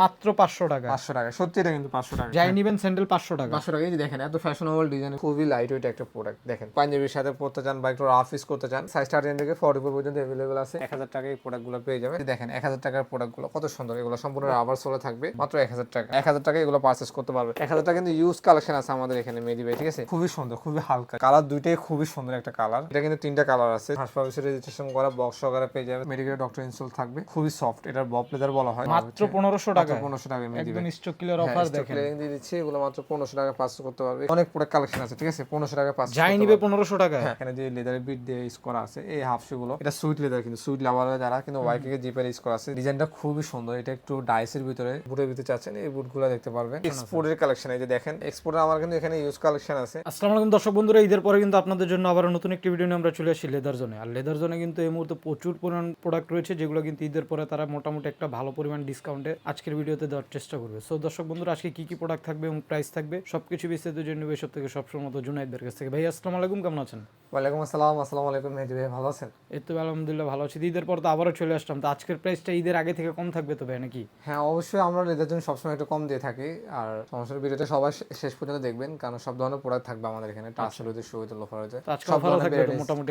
মাত্র পাঁচশো টাকা। পাঁচশো টাকা। সত্যি এটা কিন্তু পাঁচশো টাকা। যাই নিবেন স্যান্ডেল পাঁচশো টাকা। পাঁচশো টাকা। এই যে দেখেন এত ফ্যাশনেবল ডিজাইন খুবই লাইট ওয়েট একটা প্রোডাক্ট দেখেন পাঞ্জাবির সাথে পড়তে চান বা একটু রাফ ইউজ করতে চান সাইজ স্টার্টিং থেকে ফর্টি ফোর পর্যন্ত অ্যাভেলেবল আছে। এক হাজার টাকায় এই প্রোডাক্টগুলো পেয়ে যাবেন। দেখেন এক হাজার টাকার প্রোডাক্টগুলো কত সুন্দর। এগুলো সম্পূর্ণ রাবার সোলে থাকবে মাত্র এক হাজার টাকা। এক হাজার টাকা এগুলো পারচেস করতে পারবে এক হাজার টাকা কিন্তু ইউজ কালেকশন আছে আমাদের এখানে মেডি ভাই ঠিক আছে? খুবই সুন্দর খুবই হালকা। কালার দুইটাই খুবই সুন্দর একটা কালার এটা কিন্তু তিনটা কালার আছে। হাসপাতাল রেজিস্ট্রেশন করা বক্স সহকারে পেয়ে যাবে মেডিকেল ডক্টর ইনস্টল থাকবে। খুবই সফট এটার বব লেদার বলা হয়। মাত্র পনেরোশো টাকা। পনেরোশো টাকা মেডি একদম স্টক ক্লিয়ার অফার দেখেন। প্লেন দিয়ে দিচ্ছি এগুলো মাত্র পনেরোশো টাকা পাস করতে পারবে। অনেক প্রোডাক্ট কালেকশন আছে ঠিক আছে? পনেরোশো টাকা পাস যাই নিবে পনেরোশো টাকা হ্যাঁ, এখানে যে লেদারের বিট দিয়ে ইউজ করা আছে এই হাফ শু গুলো। এটা সুইট লেদার কিন্তু সুইট লাভার যারা কিন্তু ওয়াইকে জিপের ইউজ করা আছে। ডিজাইনটা খুবই সুন্দর। এটা একটু ডাইসের ভিতরে বুটের ভিতরে চাচ্ছেন এই বুটগুলো দেখতে পারবেন। এক্সপোর্টের কালেকশন এই যে দেখেন এক্সপোর্টের আমার কিন্তু এখানে ইউজ কালেকশন আছে। আসসালামু আলাইকুম দর্শক বন্ধুরা ঈদের পরে কিন্তু আপনাদের জন্য আবার নতুন একটি ভিডিও নিয়ে আমরা চলে আসি লেদার জোনে আর লেদার জোনে কিন্তু এই মুহূর্তে প্রচুর পরিমাণ প্রোডাক্ট রয়েছে যেগুলো কিন্তু ঈদের পরে তারা মোটামুটি একটা ভালো পরিমাণ ডিসকাউন্টে আজকের ভিডিওতে দেওয়ার চেষ্টা করবে। সো দর্শক বন্ধুরা, আজকে কি কি প্রোডাক্ট থাকবে এবং প্রাইস থাকবে, সবকিছু বিস্তারিত জন্য সব থেকে সবসময় মতো জুনাইদের কাছ থেকে। ভাই, আসসালামু আলাইকুম, কেমন আছেন? ওয়ালাইকুম আসসালাম আসসালামু আলাইকুম মেহেদি ভাই ভালো আছেন? এই তো আলহামদুলিল্লাহ ভালো আছি। ঈদের পর তো আবারও চলে আসলাম। তো আজকের প্রাইসটা ঈদের আগে থেকে কম থাকবে তো ভাই নাকি? হ্যাঁ অবশ্যই আমরা লেদার জন্য সবসময় একটু কম দিয়ে থাকি। আর সমস্যার ভিডিওটা সবাই শেষ পর্যন্ত দেখবেন কারণ সব ধরনের প্রোডাক্ট থাকবে আমাদের এখানে। টাচের হতে শুরু হতে লোফার হতে আজকে সব থাকবে মোটামুটি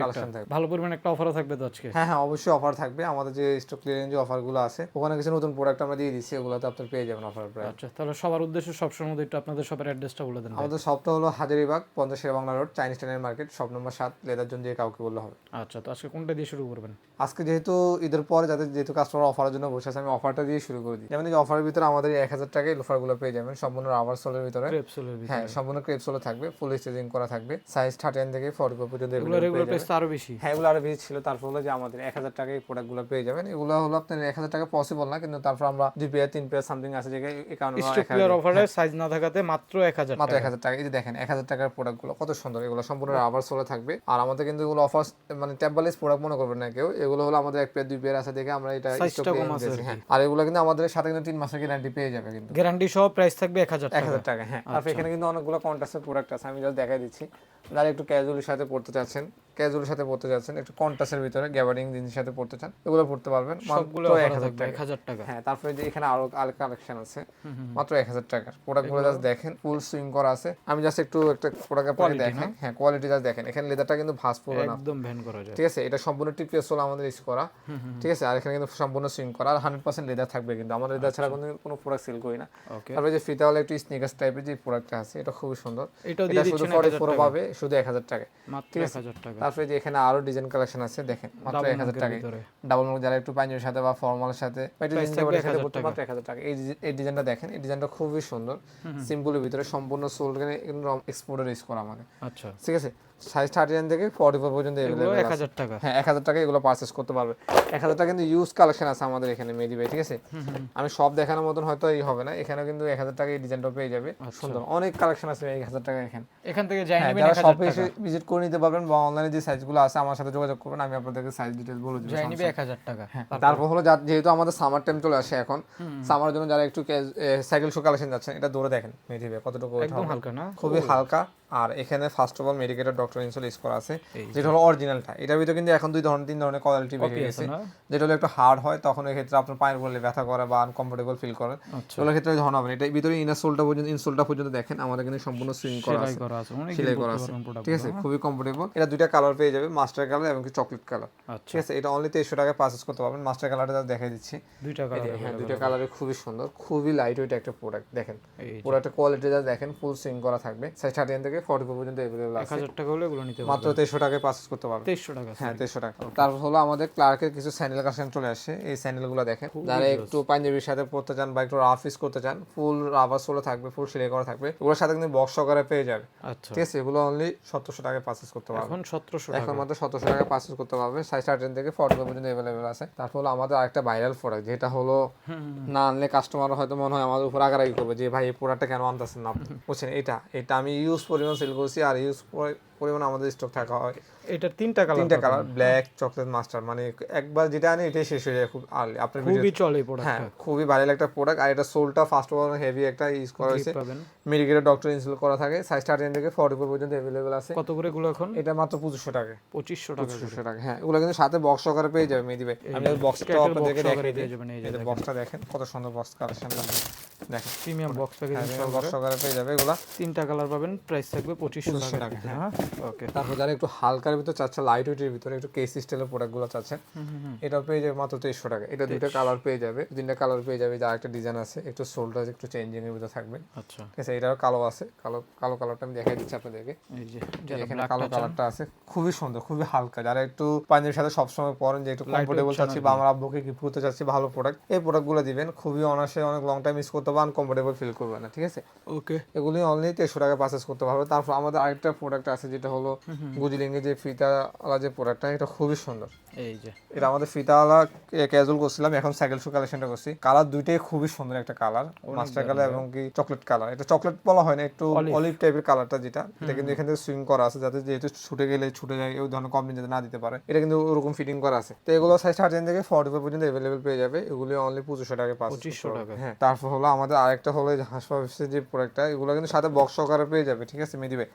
ভালো পরিমাণ একটা অফারও থাকবে তো আজকে? হ্যাঁ হ্যাঁ অবশ্যই অফার থাকবে। আমাদের যে স্টক ক্লিয়ারেন্স যে অফারগুলো আছে ওখানে কিছু নতুন প্রোডাক্ট আমরা দিয়ে দিচ্ছি ওগুলোতে আপনার পেয়ে যাবেন অফার প্রাইস আচ্ছা তাহলে সবার উদ্দেশ্যে সবসময় একটু আপনাদের সবার অ্যাড্রেসটা বলে দেন আমাদের শপটা হলো হাজারিবাগ পঞ্চাশ শের বাংলা রোড চাইনিজ টাইনের মার্কেট শপ নম্বর সাত লেদার জন্য যে কাউকে বললে হবে। আচ্ছা তো আজকে কোনটা দিয়ে শুরু করবেন? আজকে যেহেতু ঈদের পরে যাদের যেহেতু কাস্টমার অফারের জন্য বসে আছে আমি অফারটা দিয়ে শুরু করে দিই। যেমন এই অফারের ভিতরে আমাদের এক হাজার টাকায় লোফারগুলো পেয়ে যাবেন সম্পূর্ণ রাবার সোলের ভিতরে। হ্যাঁ সম্পূর্ণ ক্রেপ সোলে থাকবে ফুল স্টেজিং করা থাকবে। সাইজ থার্টিন থেকে ফর্টি ফোর পর্যন্ত এগুলো রেগুলার প্রাইস আরও বেশি। হ্যাঁ এগুলো আরও বেশি ছিল। তারপর হলো যে আমাদের এক হাজার টাকায় প্রোডাক্টগুলো পেয়ে যাবেন। এগুলো হলো আপনার এক হাজার টাকা পসিবল না কিন্তু তারপর আমরা দুই পেয়ার তিন পেয়ার সামথিং আছে যেখানে এই কারণে আমরা স্টক 1000 ক্লিয়ার অফারে সাইজ না থাকাতে মাত্র এক হাজার মাত্র এক হাজার টাকা। এই যে দেখেন এক হাজার টাকার প্রোডাক্টগুলো কত সুন্দর। এগুলো সম্পূর্ণ রাবার সোলে থাকবে। আর আমাদের কিন্তু এগুলো অফার মানে ট্যাবলেস প্রোডাক্ট মনে করবেন না কেউ। এগুলো হলো আমাদের এক পেয়ার দুই পেয়ার আছে দেখে আমরা এটা আছে হ্যাঁ। আর এগুলো কিন্তু আমাদের সাথে কিন্তু তিন মাসের গ্যারান্টি পেয়ে যাবে কিন্তু। গ্যারান্টি সহ প্রাইস থাকবে এক হাজার এক টাকা হাজার টাকা হ্যাঁ। আর এখানে কিন্তু অনেকগুলো কন্ট্রাস্টের প্রোডাক্ট আছে আমি যা দেখাই দিচ্ছি। যারা একটু ক্যাজুয়ালির সাথে পড়তে চাচ্ছেন ক্যাজুয়ালের সাথে পড়তে চাচ্ছেন একটু কন্ট্রাস্টের ভিতরে গ্যাবারিং জিনিসের সাথে পড়তে চান এগুলো পড়তে পারবেন। সবগুলো মাত্র এক হাজার টাকা। টাকা। হ্যাঁ তারপরে যে এখানে আরও আলাদা কালেকশন আছে মাত্র এক হাজার টাকার। প্রোডাক্টগুলো জাস্ট দেখেন ফুল সুইং করা আছে। আমি জাস্ট একটু একটা প্রোডাক্ট আপনাকে দেখেন হ্যাঁ কোয়ালিটি জাস্ট দেখেন। এখানে লেদারটা কিন্তু ভাস পড়বে না একদম ভ্যান করা যায়। ঠিক আছে? এটা সম্পূর্ণ টিপিএস হলো আমাদের ইউজ করা। ঠিক আছে? আর এখানে কিন্তু সম্পূর্ণ সুইং করা। আর হান্ড্রেড পার্সেন্ট লেদার থাকবে কিন্তু। আমাদের লেদার ছাড়া কোনো কোনো প্রোডাক্ট সেল করি না। তারপরে যে ফিতা হলো একটু স্নিকার্স টাইপের যে প্রোডাক্টটা আছে এটা খুবই সুন্দর। এটা শুধু ফর্টি ফোর টাকা। পাবে শুধু এক হাজার টাকায়। মাত্র এক হাজার টাকা। তারপরে যে এখানে আরও ডিজাইন কালেকশন আছে দেখেন মাত্র এক হাজার টাকায়। ভিতরে। ডাবল মুখ যারা একটু পাঞ্জাবির সাথে বা ফর্মালের সাথে বা একটু জিন্স সাথে 1000 পড়তে মাত্র এক হাজার টাকা। এই এই ডিজাইনটা দেখেন এই ডিজাইনটা খুবই সুন্দর। সিম্পলের ভিতরে সম্পূর্ণ সোল এক্সপোর্টার ইউজ করা আমাদের। আচ্ছা। ঠিক আছে? সাইজ থার্টি নাইন থেকে ফর্টি ফোর পর্যন্ত এক। হাজার টাকা। হ্যাঁ এক হাজার টাকা এগুলো পারচেস করতে পারবে। এক হাজার টাকা কিন্তু ইউজ কালেকশন আছে আমাদের এখানে ভাই ঠিক আছে? আমি সব দেখানোর মতন হয়তো এই হবে না। কিন্তু এক হাজার টাকা এই ডিজাইনটা পেয়ে যাবে। আচ্ছা। সুন্দর। অনেক কালেকশন আছে এক হাজার টাকা এখানে। এখান থেকে যাই হ্যাঁ যারা শপে এসে ভিজিট করে নিতে পারবেন বা অনলাইনে যে সাইজগুলো আছে আমার সাথে যোগাযোগ করবেন আমি আপনাদেরকে সাইজ ডিটেল বলে দেবো যাই নিবে এক হাজার টাকা। হ্যাঁ, তারপর? হলো যেহেতু আমাদের সামার টাইম চলে আসে এখন সামারের জন্য যারা একটু সাইকেল শো কালেকশন যাচ্ছেন এটা দৌড়ে দেখেন মেডি ভাই কতটুকু একদম হালকা না? খুবই হালকা। আর এখানে first of all medicated doctor insole use করা আছে যেটা হলো অরিজিনালটা এটার ভিতরে কিন্তু এখন দুই ধরনের তিন ধরনের কোয়ালিটি বেরিয়ে গেছে। যেটা হলো একটু হার্ড হয় তখন এই ক্ষেত্রে আপনার পায়ের বলে ব্যথা করে বা আনকমফোর্টেবল ফিল আচ্ছা। ওগুলোর ক্ষেত্রে ধরন হবে এটা ভিতরে ইনার সোলটা পর্যন্ত ইনসোলটা পর্যন্ত দেখেন আমাদের কিন্তু সম্পূর্ণ সুইং করা আছে। করা আছে। অনেক সেলাই করা আছে। ঠিক আছে? খুবই কমফোর্টেবল এটা দুইটা কালার পেয়ে যাবে মাস্টার কালার এবং চকলেট কালার আচ্ছা। ঠিক আছে? এটা অনলি তেইশশো টাকায় পারচেস করতে পারবেন। মাস্টার কালারটা দেখাই দিচ্ছি। দুইটা কালার হ্যাঁ দুইটা কালারে খুবই সুন্দর খুবই লাইট ওয়েট একটা প্রোডাক্ট দেখেন। প্রোডাক্টের কোয়ালিটি যা দেখেন ফুল সুইং করা থাকবে। সাইজ থার্টি থেকে ফর্টি ফোর পর্যন্ত অ্যাভেলেবল আছে হাজার টাকা হলে এগুলো নিতে মাত্র টাকায় পারচেস করতে পারবেন টাকা হ্যাঁ টাকা। তারপর হলো আমাদের ক্লার্কের কিছু স্যান্ডেল কালেকশন চলে আসে। এই স্যান্ডেলগুলো দেখেন। যারা একটু পাঞ্জাবির সাথে পড়তে চান বা একটু রাফ ইউজ করতে চান ফুল রাবার সোলে থাকবে ফুল সেলাই করা থাকবে। সাথে কিন্তু বক্স সহকারে পেয়ে যাবে। আচ্ছা। ঠিক আছে? এগুলো অনলি সত্তরশো টাকায় পারচেস করতে পারবেন এখন সতেরোশো টাকা। এখন মাত্র সতেরোশো টাকা পারচেস করতে পারবে। সাইজ থার্টিন থেকে ফর্টি পর্যন্ত অ্যাভেলেবেল আছে। তারপর হলো আমাদের আরেকটা ভাইরাল প্রোডাক্ট যেটা হলো না আনলে কাস্টমার হয়তো মনে হয় আমাদের উপর আগারাগি করবে যে ভাই এই প্রোডাক্টটা কেন আনতেছেন না বুঝছেন? এটা এটা আমি ইউজ পরিমাণ পরিমাণ সেল করছি আর ইউজ পরিমাণ আমাদের স্টক থাকা হয়। এটার তিনটা কালার তিনটা কালার ব্ল্যাক চকলেট মাস্টার মানে একবার যেটা আনি এটাই শেষ হয়ে যায় খুব আর্লি আপনার খুবই চলে প্রোডাক্ট হ্যাঁ খুবই ভালো একটা প্রোডাক্ট আর এটা সোলটা ফার্স্ট অফ অল হেভি একটা ইউজ করা হয়েছে। মেডিকেলের ডক্টর ইনস্টল করা থাকে সাইজ স্টার্টিং থেকে ফর্টি ফোর পর্যন্ত অ্যাভেলেবেল আছে। কত করে এগুলো এখন? এটা মাত্র পঁচিশশো টাকা। পঁচিশশো টাকা পঁচিশশো টাকা হ্যাঁ এগুলো কিন্তু সাথে বক্স সহকারে পেয়ে যাবে মেহেদি ভাই। আমি বক্সটা এই যে বক্সটা দেখেন। কত সুন্দর বক্স কালেকশন দেখেন প্রিমিয়াম বক্স প্যাকেজ বক্স পেয়ে যাবে এগুলা। তিনটা কালার পাবেন প্রাইস থাকবে পঁচিশশো পঁচিশশো টাকা। টাকা, হ্যাঁ। ওকে তারপর যারা একটু হালকার ভিতরে চাচ্ছে লাইট ওয়েটের ভিতরে একটু কেস স্টাইলের প্রোডাক্টগুলো চাচ্ছেন এটা পেয়ে যাবে মাত্র তেইশশো টাকা। এটা দুইটা কালার পেয়ে যাবে তিনটা কালার পেয়ে যাবে যা একটা ডিজাইন আছে একটু সোলটা একটু চেঞ্জিং এর ভিতরে থাকবে। আচ্ছা। ঠিক আছে এটাও কালো আছে কালো কালো কালারটা আমি দেখাই দিচ্ছি আপনাদেরকে। এই যে এখানে কালো কালারটা আছে খুবই সুন্দর খুবই হালকা। যারা একটু পাঞ্জাবির সাথে সবসময় পরেন যে একটু কমফোর্টেবল চাচ্ছি বা আমার আব্বুকে গিফট করতে চাচ্ছি ভালো প্রোডাক্ট এই প্রোডাক্টগুলো দিবেন। খুবই অনাসে অনেক লং টাইম ইউজ করতে পারবেন আনকমফোর্টেবল ফিল করবে না ঠিক আছে? ওকে এগুলি অনলি তেরোশো টাকা পারচেস করতে পারবে তারপর আমাদের আরেকটা প্রোডাক্ট আছে যেটা হলো গুজলিংয়ে যে ফিতাওয়ালা যে প্রোডাক্টটা এটা খুবই সুন্দর। এই যে। এটা আমাদের ফিতাওয়ালা ক্যাজুয়াল করছিলাম এখন সাইকেল শু কালেকশনটা করছি। কালার দুইটাই খুবই সুন্দর একটা কালার মাস্টার কালার এবং কি চকলেট কালার এটা চকলেট বলা হয় না একটু অলিভ টাইপের কালারটা যেটা। এটা কিন্তু এখান থেকে সুইং করা আছে যাতে যেহেতু ছুটে গেলে ছুটে যায় ওই ধরনের কমপ্লেন যাতে না দিতে পারে। এটা কিন্তু ওরকম ফিটিং করা আছে। তো এগুলো সাইজ থার্টিন থেকে ফর্টি পর্যন্ত অ্যাভেলেবেল পেয়ে যাবে। এগুলি অনলি পঁচিশশো টাকা পঁচিশশো টাকা হ্যাঁ তারপর হলো আমাদের আরেকটা হলো যে হাসপাতালের যে প্রোডাক্টটা এগুলো কিন্তু সাথে বক্স সহকারে পেয়ে যাবে ঠিক আছে মেদিবে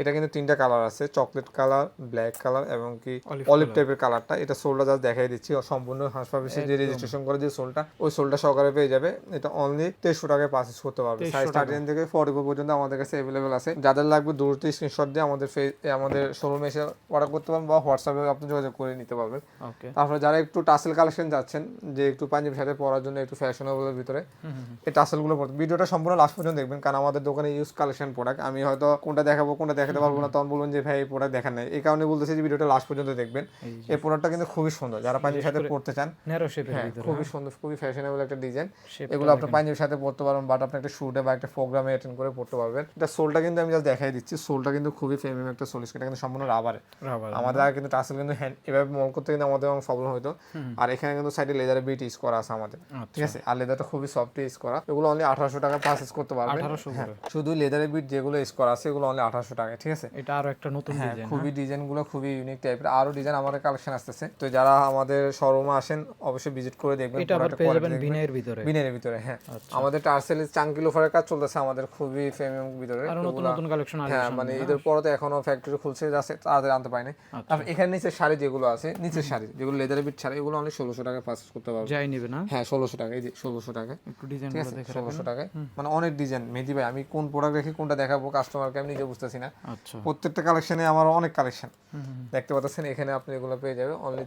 এটা কিন্তু তিনটা কালার আছে চকলেট কালার ব্ল্যাক কালার এবং কি অলিভ টাইপের কালারটা এটা সোলটা জাস্ট দেখাই দিচ্ছি। সম্পূর্ণ হাসপাতালের যে রেজিস্ট্রেশন করে যে সোলটা ওই সোলটা সহকারে পেয়ে যাবে। এটা অনলি তেইশশো টাকায় পারচেস করতে পারবে। সাইজ থার্টিন থেকে ফর্টি পর্যন্ত আমাদের কাছে অ্যাভেলেবেল আছে। যাদের লাগবে দূরত্ব স্ক্রিনশট দিয়ে আমাদের আমাদের শোরুমে এসে অর্ডার করতে পারবেন বা হোয়াটসঅ্যাপে আপনি যোগাযোগ করে নিতে পারবেন। তারপরে যারা একটু টাসেল কালেকশন যাচ্ছেন যে একটু পাঞ্জাবি সাথে পরার জন্য একটু ফ্যাশনেবলের ভিতরে এই টাসেলগুলো পড়তে ভিডিওটা সম্পূর্ণ লাস্ট পর্যন্ত দেখবেন কারণ আমাদের দোকানে ইউজ কালেকশন প্রোডাক্ট আমি হয়তো কোনটা দেখাবো কোনটা দেখাতে পারব না তখন বলবেন যে ভাই এই প্রোডাক্ট দেখান নেই। এই কারণে বলতেছি যে ভিডিওটা লাস্ট পর্যন্ত দেখবেন। এই প্রোডাক্টটা কিন্তু খুবই সুন্দর। যারা পাঞ্জাবির সাথে পড়তে চান ন্যারো শেপের হ্যাঁ খুবই সুন্দর খুবই ফ্যাশনেবল একটা ডিজাইন এগুলো আপনি পাঞ্জাবির সাথে পড়তে পারবেন বাট আপনি একটা শুটে বা একটা প্রোগ্রামে অ্যাটেন্ড করে পড়তে পারবেন। এটা সোলটা কিন্তু আমি জাস্ট দেখাই দিচ্ছি। সোলটা কিন্তু খুবই প্রিমিয়াম একটা সোল এটা কিন্তু সম্পূর্ণ রাবারে রাবার আমাদের আগে কিন্তু টাসেল কিন্তু হ্যান্ড এভাবে মল করতে কিন্তু আমাদের প্রবলেম হতো আর এখানে কিন্তু সাইডে লেদারের বিট ইউজ করা আছে আমাদের। ঠিক আছে? আর লেদারটা খুবই সফট ইউজ করা। এগুলো অনলি আঠারোশো টাকা পারচেস করতে পারবেন। করে। শুধু লেদারের বিট যেগুলো ইউজ করা আছে এগুলো অনলি আঠারোশো টাকা ঠিক আছে? এটা আরও একটা নতুন হ্যাঁ ডিজাইন খুবই ডিজাইনগুলো খুবই ইউনিক টাইপের আরও ডিজাইন আমাদের কালেকশন আসতেছে। তো যারা আমাদের শোরুমে আসেন অবশ্যই ভিজিট করে দেখবেন এটা আবার পেয়ে যাবেন। বিনের ভিতরে। বিনের ভিতরে হ্যাঁ। আমাদের টার্সেল চাঙ্কি লোফারের কাজ চলতেছে আমাদের খুবই প্রিমিয়াম ভিতরে। আরও নতুন নতুন কালেকশন হ্যাঁ মানে ঈদের পরে তো এখনও ফ্যাক্টরি খুলছে যাচ্ছে তাদের আনতে পারিনি। আচ্ছা। তারপর এখানে নিচের শাড়ি যেগুলো আছে নিচের শাড়ি যেগুলো লেদারের বিট শাড়ি এগুলো অনেক ষোলোশো টাকা পারচেস করতে পারবে যাই নিবে না। হ্যাঁ ষোলোশো টাকা এই যে ষোলোশো টাকা একটু ডিজাইন দেখে ষোলোশো টাকায়। মানে অনেক ডিজাইন মেহেদি ভাই আমি কোন প্রোডাক্ট রেখে কোনটা দেখাবো কাস্টমারকে আমি নিজে বুঝতেছি না। আচ্ছা। প্রত্যেকটা কালেকশনে আমার অনেক কালেকশন দেখতে পাচ্ছেন এখানে আপনি এগুলো পেয়ে যাবেন। অনলি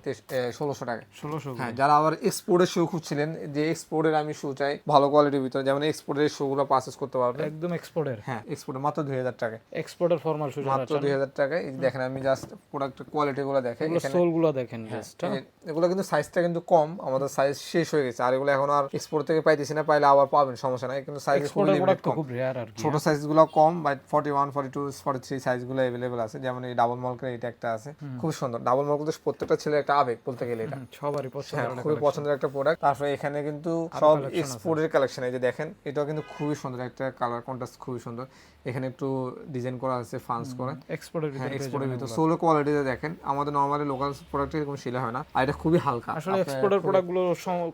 ষোলোশো টাকা ষোলোশো হ্যাঁ যারা আবার এক্সপোর্টের শু খুঁজছিলেন যে এক্সপোর্টের আমি শু চাই ভালো কোয়ালিটির ভিতরে যেমন এক্সপোর্টের শুগুলো পারচেস করতে পারবেন। একদম এক্সপোর্টের হ্যাঁ এক্সপোর্টের মাত্র দুই হাজার টাকায়। এক্সপোর্টের ফর্মাল সুযোগ মাত্র দুই হাজার টাকায়। এই দেখেন আমি জাস্ট প্রোডাক্ট কোয়ালিটি গুলো দেখে এগুলো দেখেন জাস্ট এগুলো কিন্তু সাইজটা কিন্তু কম আমাদের সাইজ শেষ হয়ে গেছে। আর এগুলো এখন আর এক্সপোর্ট থেকে পাইতেছি না পাইলে আবার পাবেন সমস্যা নাই। কিন্তু সাইজ খুব রেয়ার আর ছোট সাইজগুলো কম but forty one forty two forty three সাইজগুলো অ্যাভেলেবেল আছে। যেমন এই ডাবল মলকের এটা একটা আছে। খুব সুন্দর। ডাবল মলক তো প্রত্যেকটা ছেলে একটা আবেগ বলতে গেলে এটা। সবারই পছন্দ হ্যাঁ খুবই পছন্দের একটা প্রোডাক্ট তারপরে এখানে কিন্তু সব এক্সপোর্টের কালেকশন এই যে দেখেন এটাও কিন্তু খুবই সুন্দর একটা কালার কন্ট্রাস্ট খুবই সুন্দর। এখানে একটু ডিজাইন করা আছে ফান্স করা। এক্সপোর্টের হ্যাঁ ভিতরে। এক্সপোর্টের ভিতর সোলো কোয়ালিটিতে দেখেন আমাদের নর্মালি লোকাল প্রোডাক্ট এরকম শিলা হয় না আর এটা খুবই হালকা। আসলে এক্সপোর্টের প্রোডাক্টগুলো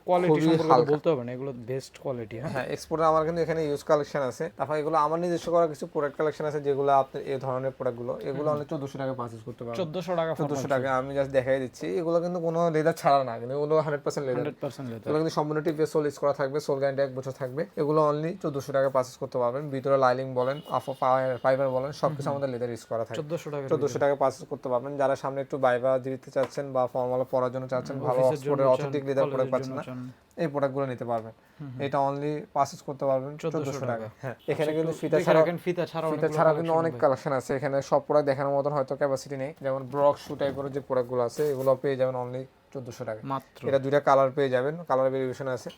কোয়ালিটি সম্পর্কে বলতে হবে না এগুলো বেস্ট কোয়ালিটি হ্যাঁ। হ্যাঁ এক্সপোর্টের আমার কিন্তু এখানে ইউজ কালেকশন আছে। তারপর এগুলো আমার নিজস্ব করা কিছু প্রোডাক্ট কালেকশন আছে যেগুলো আপনার এই ধরনের প্রোডাক্টগুলো এগুলো অনেক চোদ্দশো টাকা পারচেস করতে পারবেন। চোদ্দশো টাকা চোদ্দশো টাকা আমি জাস্ট দেখাই দিচ্ছি। এগুলো কিন্তু কোনো লেদার ছাড়া না কিন্তু এগুলো hundred percent leather. Hundred percent leather. এগুলো কিন্তু সম্পূর্ণ টিপে সোল ইউজ করা থাকবে সোল গ্যারান্টি এক বছর থাকবে। এগুলো অনলি চোদ্দশো টাকা পারচেস করতে পারবেন ভিতরে লাইলিং বলেন আফো ফাইবার বলেন সব কিছু আমাদের লেদার ইউজ করা থাকে চোদ্দশো টাকা চোদ্দশো টাকা পারচেস করতে পারবেন। যারা সামনে একটু বাইবা দিতে চাচ্ছেন বা ফর্মাল পড়ার জন্য চাচ্ছেন ভালো অক্সফোর্ডের অথেন্টিক লেদার প্রোডাক্ট পাচ্ছেন না এই প্রোডাক্টগুলো নিতে পারবেন। এটা অনলি পারচেস করতে পারবেন চোদ্দশো টাকা। হ্যাঁ এখানে কিন্তু ফিতা ছাড়া ফিতা ছাড়াও ফিতা ছাড়া কিন্তু অনেক কালেকশন আছে। এখানে সব প্রোডাক্ট দেখানোর মতন হয়তো ক্যাপাসিটি নেই। যেমন ব্রক শু টাইপের যে প্রোডাক্টগুলো আছে এগুলো পেয়ে যাবেন অনলি চোদ্দশো টাকা। মাত্র। এটা দুইটা কালার পেয়ে যাবেন কালার ভেরিয়েশন আছে।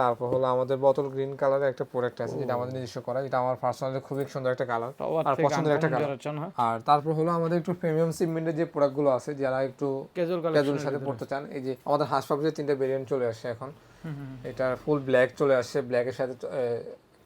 তারপর হলো আমাদের বোতল গ্রিন কালারের একটা প্রোডাক্ট আছে যেটা আমাদের নিজস্ব করা। এটা আমার পার্সোনালি খুবই সুন্দর একটা কালার আর পছন্দের একটা কালার আর তারপর হলো আমাদের একটু প্রিমিয়াম সিগমেন্টের যে প্রোডাক্টগুলো আছে যারা একটু ক্যাজুয়াল সাথে পড়তে চান এই যে আমাদের হাঁস পাপড়ির তিনটা ভেরিয়েন্ট চলে আসছে এখন। এটা ফুল ব্ল্যাক চলে আসছে ব্ল্যাকের সাথে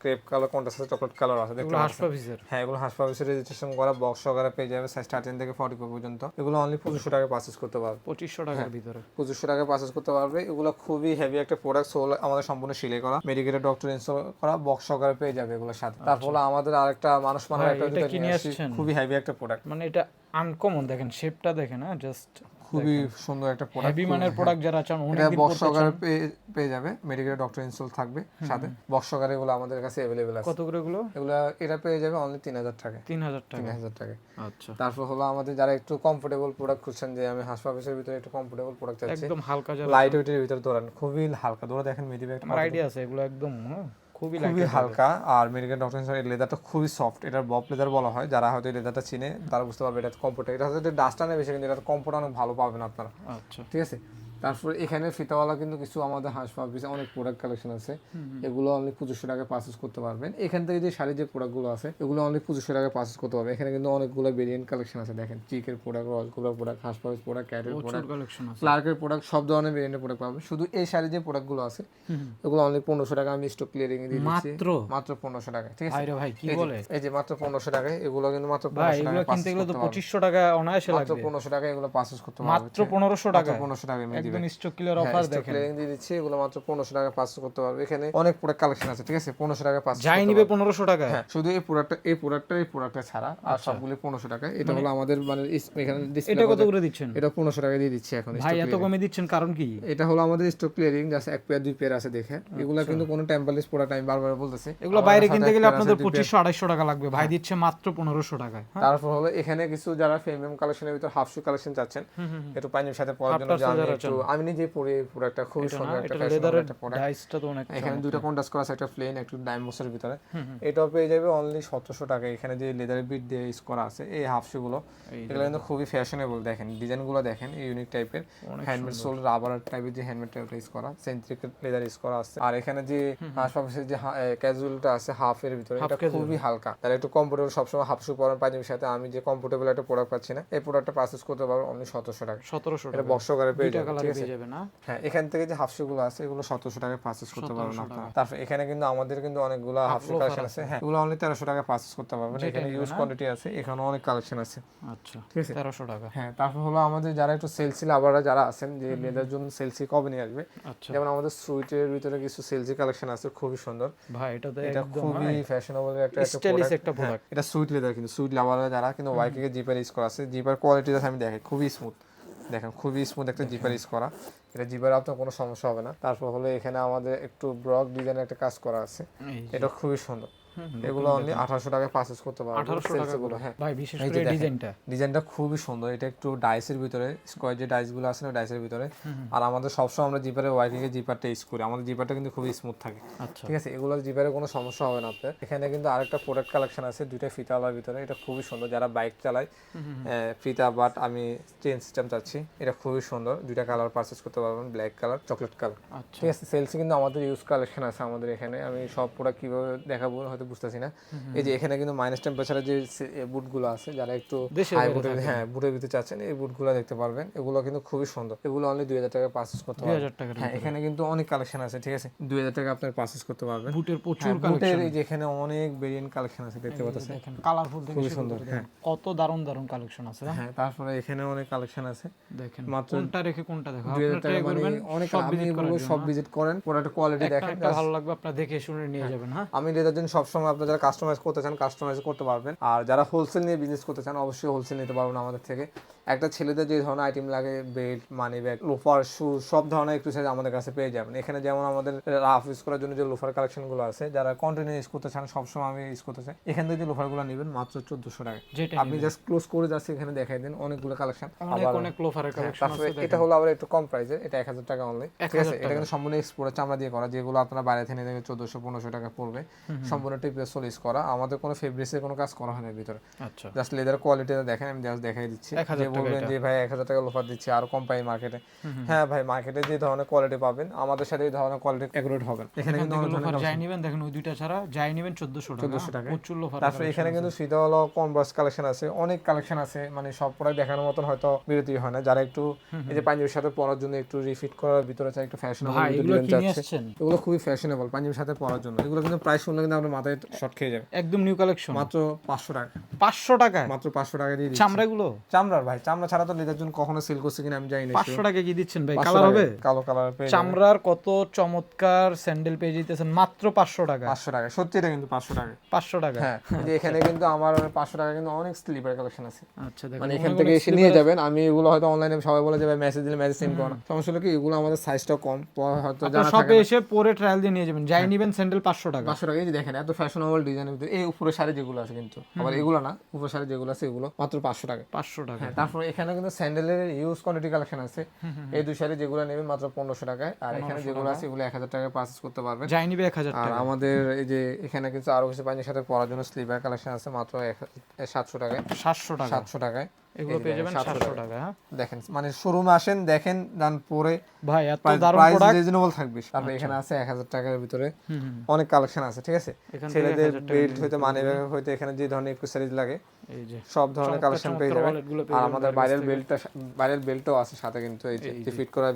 crepe colour contrast chocolate colour আছে দেখতে এগুলো হাসপা পিসের হ্যাঁ এগুলো হাসপাতাল রেজিস্ট্রেশন করা বক্স সহকারে পেয়ে যাবে সাইজ থার্টিন থেকে ফর্টি পর্যন্ত। এগুলো অনলি পঁচিশশো টাকা পারচেস করতে পারবে। পঁচিশশো টাকার হ্যাঁ। ভিতরে। পঁচিশশো টাকা পারচেস করতে পারবে। এগুলো খুবই হেভি একটা প্রোডাক্ট সোল আমাদের সম্পূর্ণ সিলাই করা মেডিকেটের ডক্টর ইনস্টল করা বক্স সহকারে পেয়ে যাবে এগুলোর সাথে। তারপরে আমাদের আরেকটা মানুষ মানার একটা। খুবই হেভি একটা প্রোডাক্ট মানে এটা আনকমন দেখেন শেপটা দেখেন হ্যাঁ জাস্ট খুবই সুন্দর একটা প্রোডাক্ট হেভি মানের প্রোডাক্ট যারা চান এটা অনেকদিন বক্স পরতে পেয়ে যাবে। মেডিকেল ডক্টর ইনস্টল থাকবে সাথে। বক্স এগুলো আমাদের কাছে অ্যাভেলেবেল আছে। কত করে এগুলো? এগুলো এটা পেয়ে যাবে অনলি তিন হাজার টাকা। তিন হাজার টাকা। হাজার টাকা। আচ্ছা। তারপর হলো আমাদের যারা একটু কমফোর্টেবল প্রোডাক্ট খুঁজছেন যে আমি হাসপাতালের ভিতরে একটু কমফোর্টেবল প্রোডাক্ট চাচ্ছি একদম হালকা যারা লাইট ওয়েটের ভিতরে দৌড়ান। খুবই হালকা দৌড়া দেখেন মেডি ব্যাগ আমার আইডিয়া আছে এগুলো একদম হ্যাঁ, খুবই খুবই হালকা আর আমেরিকান ডক্টর এর লেদারটা খুবই সফট এটা বব লেদার বলা হয় যারা হয়তো এই লেদারটা চিনে তারা বুঝতে পারবে এটা কমফোর্ট এটা হয়তো ডাস্টানে বেশি কিন্তু এটা কমফোর্ট অনেক ভালো পাবেন আপনারা। আচ্ছা। ঠিক আছে? তারপর এখানে ফিতাওয়ালা কিন্তু কিছু আমাদের হাঁস হাসপাতাল অনেক প্রোডাক্ট কালেকশন আছে। এগুলো অনলি পঁচিশশো টাকা পারচেস করতে পারবেন। এখান থেকে যে শাড়ির যে প্রোডাক্টগুলো আছে এগুলো অনলি পঁচিশশো টাকা পারচেস করতে পারবেন। এখানে কিন্তু অনেকগুলো ভেরিয়েন্ট কালেকশন আছে। দেখেন চিকের প্রোডাক্ট রসগোল্লা প্রোডাক্ট হাঁস হাসপাতাল প্রোডাক্ট ক্যাটের প্রোডাক্ট কালেকশন আছে। ক্লার্কের প্রোডাক্ট সব ধরনের ভেরিয়েন্টের প্রোডাক্ট পাবেন। শুধু এই শাড়ির যে প্রোডাক্টগুলো আছে এগুলো অনলি পনেরোশো টাকা আমি স্টক ক্লিয়ারিং এ দিয়ে দিচ্ছি। মাত্র? মাত্র পনেরোশো টাকা ঠিক আছে? ভাই কি বলে? এই যে মাত্র পনেরোশো টাকায় এগুলো কিন্তু মাত্র পনেরোশো টাকা কিনতে গেলে তো পঁচিশশো টাকা অনায়াসে মাত্র পনেরোশো টাকা এগুলো পারচেস করতে পারবেন। মাত্র পনেরোশো টাকা পনেরোশো টাকা একদম স্টক ক্লিয়ার অফার দেখেন। ক্লিয়ারিং দিয়ে দিচ্ছি এগুলো মাত্র পনেরোশো টাকা পারচেস করতে পারবে। এখানে অনেক প্রোডাক্ট কালেকশন আছে ঠিক আছে? পনেরোশো টাকা পাঁচশো যাই নিবে পনেরোশো টাকা। হ্যাঁ শুধু এই প্রোডাক্টটা এই প্রোডাক্টটা এই প্রোডাক্টটা ছাড়া আর সবগুলো পনেরোশো টাকা এটা হলো আমাদের মানে এখানে display এটা কত করে দিচ্ছেন? এটা পনেরোশো টাকা দিয়ে দিচ্ছি এখন ভাই এত কমে দিচ্ছেন কারণ কি? এটা হলো আমাদের স্টক ক্লিয়ারিং জাস্ট এক পেয়ার দুই পেয়ার আছে দেখে। এগুলা কিন্তু কোনো টেম্পালিশ প্রোডাক্ট আমি বারবার বলতেছি। এগুলো বাইরে কিনতে গেলে আপনাদের দুই পেয়ার। পঁচিশশো আড়াইশো টাকা লাগবে। ভাই দিচ্ছে মাত্র পনেরোশো টাকায় হ্যাঁ? তারপর হলো এখানে কিছু যারা প্রিমিয়াম কালেকশনের ভিতর হাফ শু কালেকশন চাচ্ছেন একটু পানির সাথে পরার জন্য একটু আমি নিজে পরে এই প্রোডাক্টটা খুবই সুন্দর একটা এটা লেদারের একটা ডাইসটা তো অনেক এখানে দুটো কন্ট্রাস্ট করা আছে একটা প্লেন একটু ডায়মন্ডসের ভিতরে। এটাও পেয়ে যাবে অনলি সতেরোশো টাকা। এখানে যে লেদারের বিট দিয়ে ইউজ করা আছে এই হাফ শু গুলো এগুলো কিন্তু খুবই ফ্যাশনেবল দেখেন ডিজাইনগুলো দেখেন ইউনিক টাইপের হ্যান্ডমেড সোল রাবার টাইপের যে হ্যান্ডমেড টাইপটা ইউজ করা সেন্ট্রিক লেদার ইউজ করা আছে। আর এখানে যে আশপাশের যে ক্যাজুয়ালটা আছে হাফ এর ভিতরে এটা খুবই হালকা। তাহলে একটু কমফোর্টেবল সবসময় হাফ শু পরার পাঞ্জাবির সাথে আমি যে কমফোর্টেবল একটা প্রোডাক্ট পাচ্ছি না এই প্রোডাক্টটা পারচেস করতে পারব অনলি সতেরোশো টাকা সতেরোশো এটা টাকা বক্স করে পেয়ে ঠিক আছে। যাবে না? হ্যাঁ এখান থেকে যে হাফগুলো আছে এগুলো সতেরোশো টাকায় পারচেস করতে পারবেন আপনারা। তারপর এখানে কিন্তু আমাদের কিন্তু অনেকগুলো কালেকশন আছে। হ্যাঁ এগুলো অনলি তেরোশো টাকা পারচেস করতে পারবেন। এখানে ইউজ কোয়ান্টিটি আছে এখানে অনেক কালেকশন আছে। আচ্ছা ঠিক আছে? তেরোশো টাকা। হ্যাঁ তারপর হলো আমাদের যারা একটু সেলসি লাভাররা যারা আছেন যে লেদার জন্য সেলসি কবে নিয়ে আসবে আচ্ছা। যেমন আমাদের সুইটের ভিতরে কিছু সেলসি কালেকশন আছে খুবই সুন্দর। ভাই এটা তো এটা খুবই ফ্যাশনেবল একটা একটা স্টাইলিশ একটা হ্যাঁ, প্রোডাক্ট এটা সুইট লেদার কিন্তু সুইট লাভাররা যারা কিন্তু ওয়াইকে জিপার ইউজ করা আছে জিপার কোয়ালিটি আমি দেখি খুবই স্মুথ দেখেন খুবই স্মুথ একটা জিপার ইউজ করা। এটা জিপার আপনার কোনো সমস্যা হবে না। তারপর হলো এখানে আমাদের একটু ব্রক ডিজাইনের একটা কাজ করা আছে। এটা খুবই সুন্দর। এগুলো অনলি আঠারোশো টাকায় পারচেস করতে পারব আঠারোশো টাকা গুলো হ্যাঁ। ভাই বিশেষ করে ডিজাইনটা ডিজাইনটা খুবই সুন্দর। এটা একটু ডাইসের ভিতরে স্কোয়ার যে ডাইসগুলো আছে না ডাইসের ভিতরে। আর আমাদের সবসময় আমরা জিপারে ওয়াইকিং এর জিপারটা ইউজ করি। আমাদের জিপারটা কিন্তু খুবই স্মুথ থাকে। আচ্ছা। ঠিক আছে? এগুলো জিপারে কোনো সমস্যা হবে না আপনার। এখানে কিন্তু আরেকটা প্রোডাক্ট কালেকশন আছে দুইটা ফিতাওয়ালার ভিতরে। এটা খুবই সুন্দর। যারা বাইক চালায় ফিতা বাট আমি চেন সিস্টেম চাচ্ছি। এটা খুবই সুন্দর। দুইটা কালার পারচেস করতে পারবেন। ব্ল্যাক কালার চকলেট কালার আচ্ছা। ঠিক আছে? সেলসে কিন্তু আমাদের ইউজ কালেকশন আছে আমাদের এখানে। আমি সব প্রোডাক্ট কীভাবে দেখাবো হয়তো বুঝতেছি না। এই যে এখানে কিন্তু মাইনাস টেম্পারেচারে যে বুটগুলো আছে যারা একটু হাই বুটের হ্যাঁ বুটের ভিতরে চাচ্ছেন এই বুটগুলো দেখতে পারবেন। এগুলো কিন্তু খুবই সুন্দর। এগুলো অনলি দুই হাজার টাকা পারচেস করতে পারবেন। হ্যাঁ এখানে কিন্তু অনেক কালেকশন আছে ঠিক আছে? দুই হাজার টাকা আপনার পারচেস করতে পারবেন। বুটের প্রচুর হ্যাঁ, বুটের কালেকশন এই যে এখানে অনেক ভেরিয়েন্ট কালেকশন আছে দেখতে পাচ্ছেন? কালারফুল খুবই সুন্দর, করে কত দারুণ দারুণ কালেকশন আছে হ্যাঁ তারপরে এখানে অনেক কালেকশন আছে। দেখেন মাত্র কোনটা রেখে কোনটা দেখো দুই হাজার আপনারা টাকা ট্রাই মানে করবেন অনেক সব আমি বলব সব হ্যাঁ? ভিজিট করেন প্রোডাক্ট কোয়ালিটি দেখেন ভালো লাগবে আপনারা দেখে শুনে নিয়ে যাবেন হ্যাঁ। আমি লেদার জন্য সবসময় আপনারা যারা কাস্টমাইজ করতে চান কাস্টমাইজ করতে পারবেন। আর যারা হোলসেল নিয়ে বিজনেস করতে চান অবশ্যই হোলসেল নিতে পারবেন আমাদের থেকে। একটা ছেলেদের যে ধরনের আইটেম লাগে belt money bag loafer shoe সব ধরনের একটু সাইজ আমাদের কাছে পেয়ে যাবেন। এখানে যেমন আমাদের রাফ ইউজ করার জন্য যে লোফার কালেকশনগুলো আছে যারা কন্টিনিউ ইউজ করতে চান সবসময় আমি ইউজ করতে চাই। এখান থেকে যে লোফারগুলো নেবেন মাত্র চোদ্দশো টাকা আপনি জাস্ট ক্লোজ করে যাচ্ছি এখানে দেখাই দিন অনেকগুলো কালেকশন অনেক অনেক লোফারের কালেকশন হ্যাঁ, এটা হলো আবার একটু কম প্রাইসে এটা এক হাজার টাকা অনলি ঠিক আছে? এটা কিন্তু সম্পূর্ণ এক্সপোর্টের চামড়া দিয়ে করা যেগুলো আপনারা বাইরে থেকে চোদ্দশো পনেরোশো টাকা পড়বে। সম্পূর্ণ টিপিএস ইউজ করা। আমাদের কোনো ফেব্রিক্সের কোনো কাজ করা হয় না ভিতরে। আচ্ছা। জাস্ট লেদার কোয়ালিটিটা দেখেন আমি জাস্ট দেখাই দিচ্ছি। যে বলবেন যে ভাই এক হাজার টাকা লোফার দিচ্ছি আর কম পাই মার্কেটে হ্যাঁ ভাই মার্কেটে যে ধরনের কোয়ালিটি পাবেন আমাদের সাথে এই ধরনের কোয়ালিটি অ্যাকুরেট হবে এখানে কিন্তু লোফার যাই নেবেন দেখেন ওই দুইটা ছাড়া যাই নেবেন চোদ্দশো টাকা। 1400 টাকায়। প্রচুর লোফার তারপরে এখানে কিন্তু ফিতাওয়ালা কনভার্স কালেকশন আছে অনেক কালেকশন আছে মানে সব প্রোডাক্ট দেখানোর মতন হয়তো বিরতি হয় না। যারা একটু এই যে পাঞ্জাবির সাথে পরার জন্য একটু রিফিট করার ভিতরে চাই একটু ফ্যাশনেবল এগুলো খুবই ফ্যাশনেবল পাঞ্জাবির সাথে পরার জন্য। এগুলো কিন্তু প্রাইস শুনলে কিন্তু আপনার মাথায় শর্ট খেয়ে যাবে। একদম নিউ কালেকশন মাত্র পাঁচশো টাকা। পাঁচশো টাকায়? মাত্র পাঁচশো টাকা দিয়ে চামড়ার ভাই চামড়া ছাড়া তো লেদার জন্য কখনো সেল করছে কিনা আমি জানি না পাঁচশো টাকা কি দিচ্ছেন ভাই? কালার হবে? কালো কালার চামড়ার কত চমৎকার স্যান্ডেল পেয়ে যেতেছেন মাত্র পাঁচশো টাকা পাঁচশো টাকা সত্যি এটা কিন্তু পাঁচশো টাকা পাঁচশো টাকা হ্যাঁ এখানে কিন্তু আমার পাঁচশো টাকা কিন্তু অনেক স্লিপার কালেকশন আছে। আচ্ছা মানে এখান থেকে এসে নিয়ে যাবেন আমি এগুলো হয়তো অনলাইনে সবাই বলে যাবে মেসেজ দিলে মেসেজ সেন্ড করো সমস্যা হলো কি এগুলো আমাদের সাইজটা কম পরে হয়তো জানা শপে এসে পরে ট্রায়াল দিয়ে নিয়ে যাবেন যাই নিবেন স্যান্ডেল পাঁচশো টাকা। পাঁচশো টাকা দেখেন এত ফ্যাশনেবল ডিজাইনের ভিতরে এই উপরে শাড়ি যেগুলো আছে কিন্তু আবার এগুলো না উপরে উপসারে যেগুলো আছে এগুলো মাত্র পাঁচশো টাকা। পাঁচশো টাকা। হ্যাঁ তারপর এখানে কিন্তু স্যান্ডেলের ইউজ কোয়ালিটি কালেকশন আছে। এই দুই সারি যেগুলো নেবেন মাত্র পনেরোশো টাকায়। আর এখানে যেগুলো আছে এগুলো এক হাজার টাকায় পারচেস করতে পারবেন। যাই নিবে এক হাজার আর আমাদের এই যে এখানে কিন্তু আরও কিছু পাঞ্জাবির সাথে পরার জন্য স্লিপার কালেকশন আছে মাত্র সাতশো টাকায়। সাতশো টাকা। সাতশো টাকায়। এগুলো পেয়ে যাবেন সাতশো টাকা। হ্যাঁ। দেখেন মানে শোরুমে আসেন দেখেন দান পরে ভাই এত দারুণ প্রোডাক্ট রিজনেবল থাকবে। তারপরে এখানে আছে এক হাজার টাকার ভিতরে অনেক কালেকশন আছে ঠিক আছে? ছেলেদের বেল্ট হইতে মানি ব্যাগ হইতে এখানে যে ধরনের একুসারিজ লাগে এই সব ধরনের কালেকশন পেয়ে যাবেন। আর আমাদের বেল্টটা বেল্টও আছে সাথে কিন্তু এই যে ফিট করা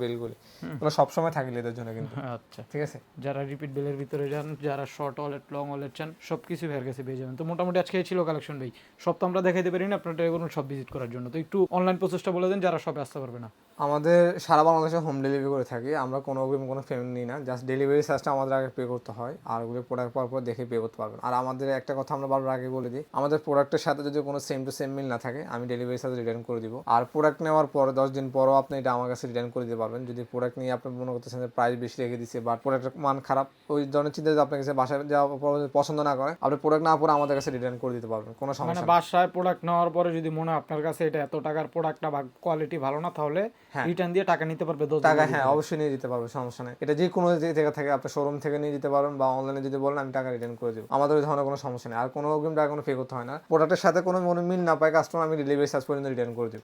ওগুলো সবসময় থাকে লেদের জন্য কিন্তু আচ্ছা। ঠিক আছে? যারা রিপিট বেলের ভিতরে যান যারা শর্ট ওয়ালেট লং ওয়ালেট চান সব কিছু ভাইয়ের কাছে পেয়ে যাবেন। তো মোটামুটি আজকে ছিল কালেকশন ভাই। সব তো আমরা দেখাইতে পারি না আপনার করুন সব ভিজিট করার জন্য। তো একটু অনলাইন প্রসেসটা বলে দেন যারা সবে আসতে পারবে না। আমাদের সারা বাংলাদেশে হোম ডেলিভারি করে থাকি। আমরা কোনো কোনো পেমেন্ট নিই না। জাস্ট ডেলিভারি চার্জটা আমাদের আগে পে করতে হয়। আর ওগুলো প্রোডাক্ট পাওয়ার পর দেখে পে করতে পারবেন। আর আমাদের একটা কথা আমরা বারবার আগে বলে দিই। আমাদের প্রোডাক্টের সাথে যদি কোনো সেম টু সেম মিল না থাকে আমি ডেলিভারি চার্জ রিটার্ন করে দিব। আর প্রোডাক্ট নেওয়ার পর দশ দিন পরও আপনি এটা আমার কাছে রিটার্ন করে দিতে পারবেন। যদি প্রোডাক্ট নিয়ে আপনি মনে করতেছেন যে প্রাইস বেশি রেখে দিচ্ছে বা প্রোডাক্টের মান খারাপ ওই ধরনের চিন্তা যদি আপনার কাছে বাসায় যাওয়ার পর যদি পছন্দ না করে আপনি প্রোডাক্ট না পরে আমাদের কাছে রিটার্ন করে দিতে পারবেন। কোনো মানে সমস্যা বাসায় প্রোডাক্ট নেওয়ার পরে যদি মনে হয় আপনার কাছে এটা এত টাকার প্রোডাক্ট বা কোয়ালিটি ভালো না তাহলে রিটার্ন দিয়ে টাকা নিতে পারবে টাকা হ্যাঁ অবশ্যই নিয়ে যেতে পারবে সমস্যা নেই। এটা যে কোনো জায়গা থেকে আপনি শোরুম থেকে নিয়ে যেতে পারেন বা অনলাইনে যদি বলেন আমি টাকা রিটার্ন করে দেবো। আমাদের ওই ধরনের কোনো সমস্যা নেই। আর কোনো অগ্রিম টাকা কোনো পে করতে হয় না। প্রোডাক্টের সাথে কোনো মনে মিল না পায় কাস্টমার আমি ডেলিভারি চার্জ পর্যন্ত রিটার্ন করে দেবো।